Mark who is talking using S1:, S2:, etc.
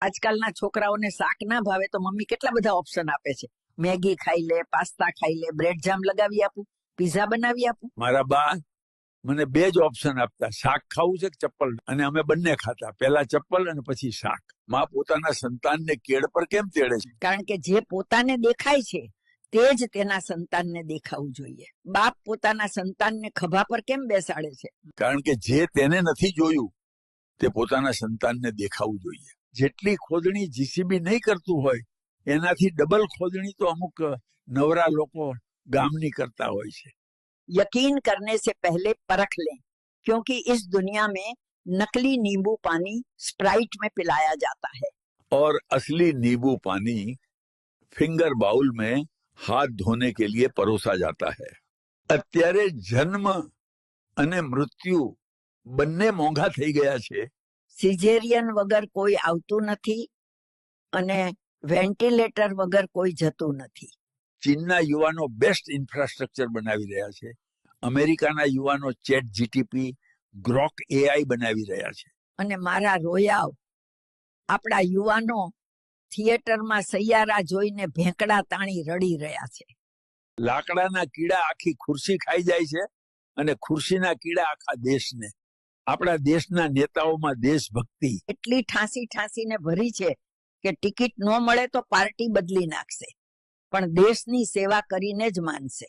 S1: આજકાલના છોકરાઓને શાક ના ભાવે તો મમ્મી કેટલા બધા ઓપ્શન આપે છે? મેગી ખાઈ લે પાસ્તા ખાઈ લે બ્રેડ જામ લગાવી આપું પીઝા બનાવી આપું?
S2: મારા બા મને બે જ ઓપ્શન આપતા. શાક ખાવું છે કે ચપ્પલ? અને અમે બંને ખાતા. પહેલા ચપ્પલ અને પછી શાક. માં પોતાના સંતાનને કેળ પર કેમ તેડે છે?
S1: કારણ કે જે પોતાને દેખાય છે તે જ તેના સંતાનને દેખાવું જોઈએ. બાપ પોતાના સંતાનને ખભા પર કેમ બેસાડે છે?
S2: કારણ કે જે તેને નથી જોયું તે પોતાના સંતાનને દેખાવું જોઈએ. જેટલી ખોદણી જીસીબી નહીં કરતું હોય એનાથી ડબલ ખોદણી તો અમુક નવરા લોકો ગામની કરતા હોય છે
S1: यकीन करने से पहले परख लें क्योंकि इस दुनिया में नकली नींबू पानी स्प्राइट में पिलाया जाता है
S2: और असली नींबू पानी फिंगर बाउल में हाथ धोने के लिए परोसा जाता है અત્યારે જન્મ અને મૃત્યુ બંને મોંઘા થઈ ગયા છે
S1: સિઝેરિયન વગર કોઈ આવતું નથી અને વેન્ટિલેટર વગર કોઈ જતું નથી.
S2: ચીનના યુવાનો બેસ્ટ ઇન્ફ્રાસ્ટ્રક્ચર બનાવી રહ્યા છે. અમેરિકાના યુવાનો ચેટ જીટીપી ગ્રોક એઆઈ બનાવી રહ્યા છે.
S1: અને મારા રોયાવ આપણા યુવાનો થિયેટરમાં સૈયારા જોઈને ભેંકડા તાણી રડી રહ્યા છે.
S2: લાકડાના કીડા આખી ખુરશી ખાઈ જાય છે અને ખુરશીના કીડા આખા દેશને આપણા દેશના નેતાઓમાં દેશભક્તિ.
S1: એટલી ઠાંસી ઠાંસીને ભરી છે કે ટિકિટ ન મળે તો પાર્ટી બદલી નાખશે. પણ દેશની સેવા કરીને જ માનશે.